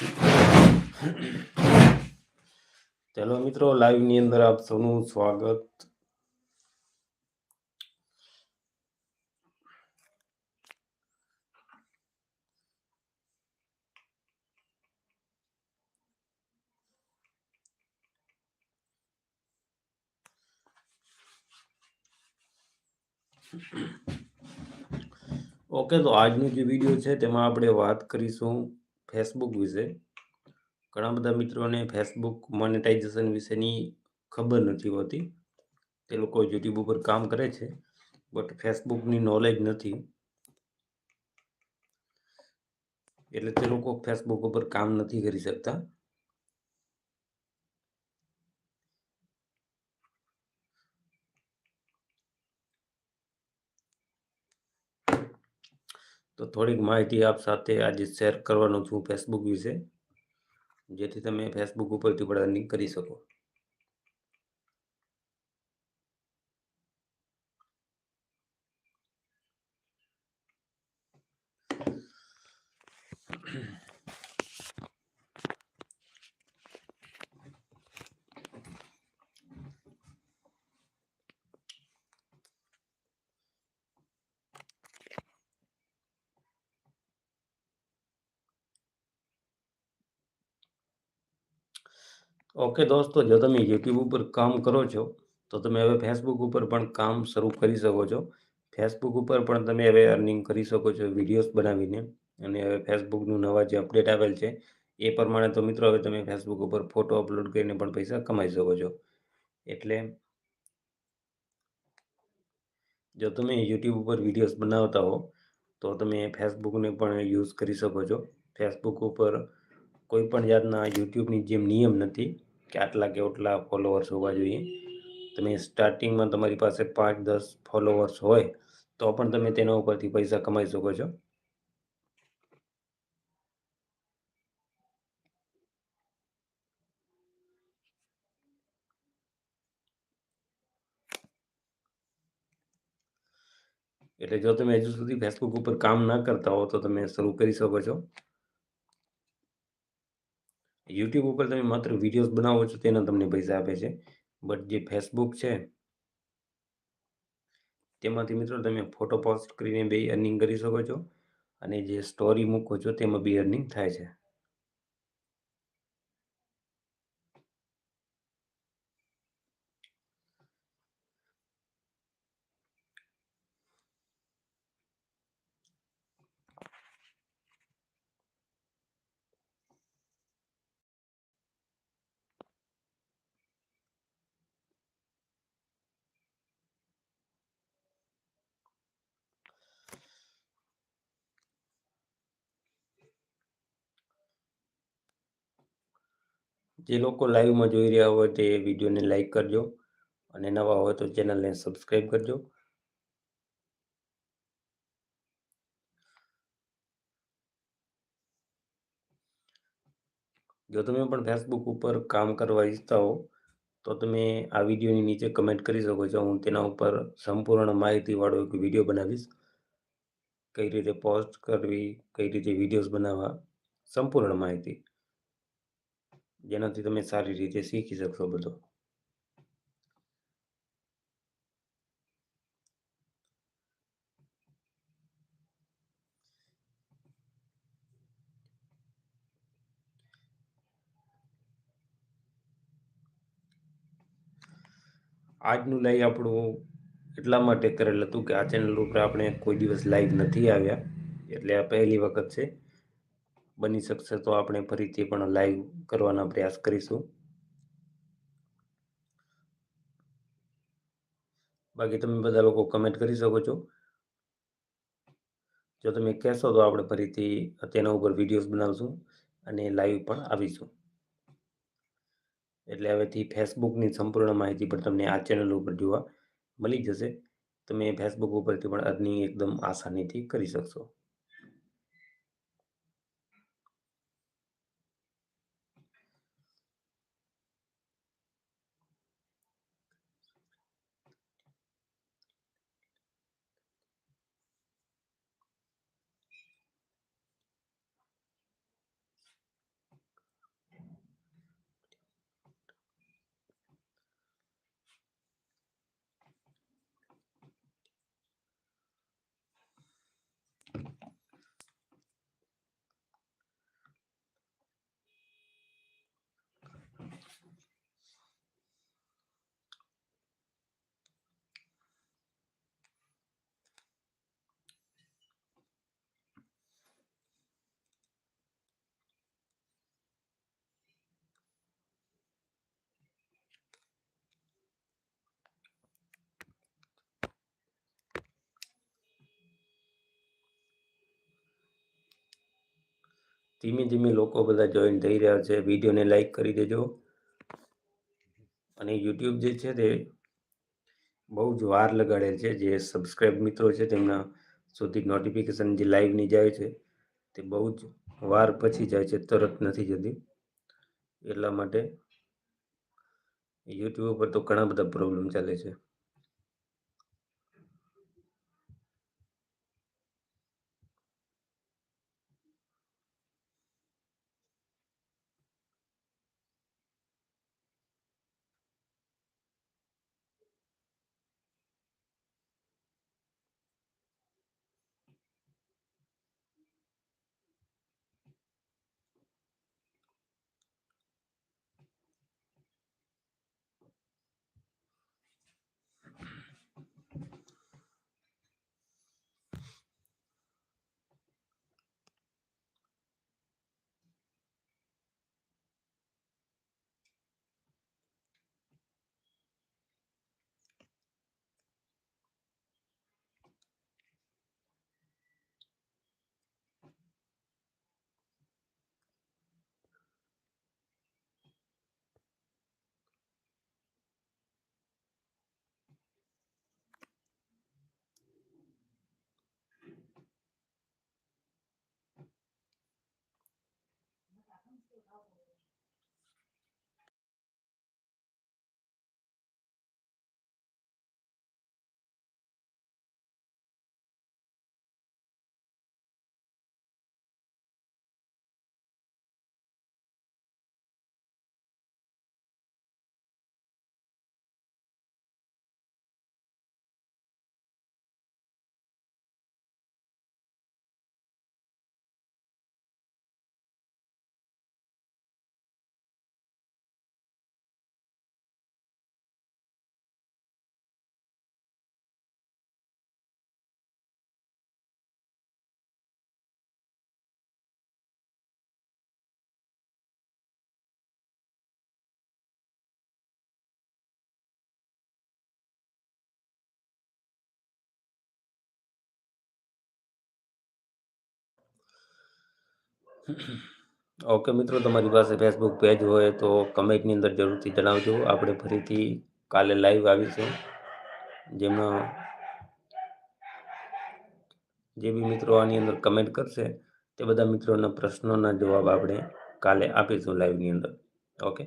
ચલો મિત્રો લાઈવની અંદર આપ સૌનું સ્વાગત. ઓકે તો આજનો જે વીડિયો છે, તેમાં આપણે વાત કરીશું ફેસબુક વિશે. ઘણા બધા મિત્રોને ફેસબુક મોનેટાઇઝેશન વિશેની ખબર નથી હોતી. તે લોકો યુટ્યુબ ઉપર કામ કરે છે બટ ફેસબુકની નોલેજ નથી. એટલે તે લોકો ફેસબુક ઉપર કામ નથી કરી શકતા. તો થોડીક માહિતી આપ સાથે આજે શેર કરવાનો છું ફેસબુક વિશે, જેથી તમે ફેસબુક ઉપરથી પણ અર્નિંગ કરી શકો. ઓકે દોસ્તો, જો તમે યુટ્યુબ ઉપર કામ કરો છો, તો તમે હવે ફેસબુક ઉપર પણ કામ શરૂ કરી શકો છો. ફેસબુક ઉપર પણ તમે હવે અર્નિંગ કરી શકો છો વિડીયોઝ બનાવીને. અને હવે ફેસબુકનું નવા જે અપડેટ આવેલ છે, એ પ્રમાણે તો મિત્રો હવે તમે ફેસબુક ઉપર ફોટો અપલોડ કરીને પણ પૈસા કમાઈ શકો છો. એટલે જો તમે યુટ્યુબ ઉપર વિડીયોઝ બનાવતા હો, તો તમે ફેસબુકને પણ યુઝ કરી શકો છો. ફેસબુક ઉપર કોઈ પણ જાતના યુટ્યુબની જેમ નિયમ નથી કે આટલા કે ઓટલા ફોલોવર્સ હોવા જોઈએ. તમે સ્ટાર્ટિંગમાં તમારી પાસે પાંચ, દસ ફોલોવર્સ હોય તો પણ તમે તેના ઉપરથી પૈસા કમાઈ શકો છો. એટલે જો તમે હજુ સુધી ફેસબુક ઉપર કામ ના કરતા હો તો તમે શરૂ કરી શકો છો. યુટ્યુબ ઉપર તમે માત્ર વિડીયોઝ બનાવો છો તેના તમને પૈસા આપે છે. બટ જે ફેસબુક છે, તેમાંથી મિત્રો તમે ફોટો પોસ્ટ કરીને બે અર્નિંગ કરી શકો છો. અને જે સ્ટોરી મૂકો છો, તેમાં બી અર્નિંગ થાય છે. જે લોકો લાઈવમાં જોઈ રહ્યા હોય તે વિડીયોને લાઈક કરજો અને નવા હોય તો ચેનલને સબસ્ક્રાઈબ કરજો. જો તમે પણ ફેસબુક ઉપર કામ કરવા ઈચ્છતા હો, તો તમે આ વિડીયોની નીચે કમેન્ટ કરી શકો છો. હું તેના ઉપર સંપૂર્ણ માહિતીવાળો એક વીડિયો બનાવીશ. કઈ રીતે પોસ્ટ કરવી, કઈ રીતે વિડીયોઝ બનાવવા, સંપૂર્ણ માહિતી. જેનાથી તમે સારી રીતે શીખી શકશો બધું. આજનું લાઈવ આપણું એટલા માટે કરેલ હતું કે આ ચેનલ ઉપર આપણે કોઈ દિવસ લાઈવ નથી આવ્યા. એટલે આ પહેલી વખત છે. બની શકશે તો આપણે ફરીથી પણ લાઈવ કરવાના પ્રયાસ કરીશું. બાકી તમે બધા લોકો કમેન્ટ કરી શકો છો. જો તમે કહેશો તો આપણે ફરીથી તેના ઉપર વિડીયોઝ બનાવશું અને લાઈવ પણ આવીશું. એટલે હવેથી ફેસબુકની સંપૂર્ણ માહિતી પણ તમને આ ચેનલ ઉપર જોવા મળી જશે. તમે ફેસબુક ઉપરથી પણ અર્નિંગ એકદમ આસાનીથી કરી શકશો. ધીમે ધીમે લોકો બધા જોઈન થઈ રહ્યા છે. વિડીયોને લાઈક કરી દેજો. અને યુટ્યુબ જે છે તે બહુ જ વાર લગાડે છે. જે સબસ્ક્રાઈબ મિત્રો છે તેમના સુધી નોટિફિકેશન જે લાઈવની જાય છે તે બહુ જ વાર પછી જાય છે. તરત નથી જતી. એટલા માટે યુટ્યુબ ઉપર તો ઘણા બધા પ્રોબ્લેમ ચાલે છે. helpful. ઓકે, મિત્રો, તમારી પાસે ફેસબુક પેજ હોય તો કમેન્ટની અંદર જરૂરથી જણાવજો. આપણે ફરીથી કાલે લાઈવ આવીશું. જેમાં જે બી મિત્રો આની અંદર કમેન્ટ કરશે, તે બધા મિત્રોના પ્રશ્નોના જવાબ આપણે કાલે આપીશું લાઈવની અંદર. ઓકે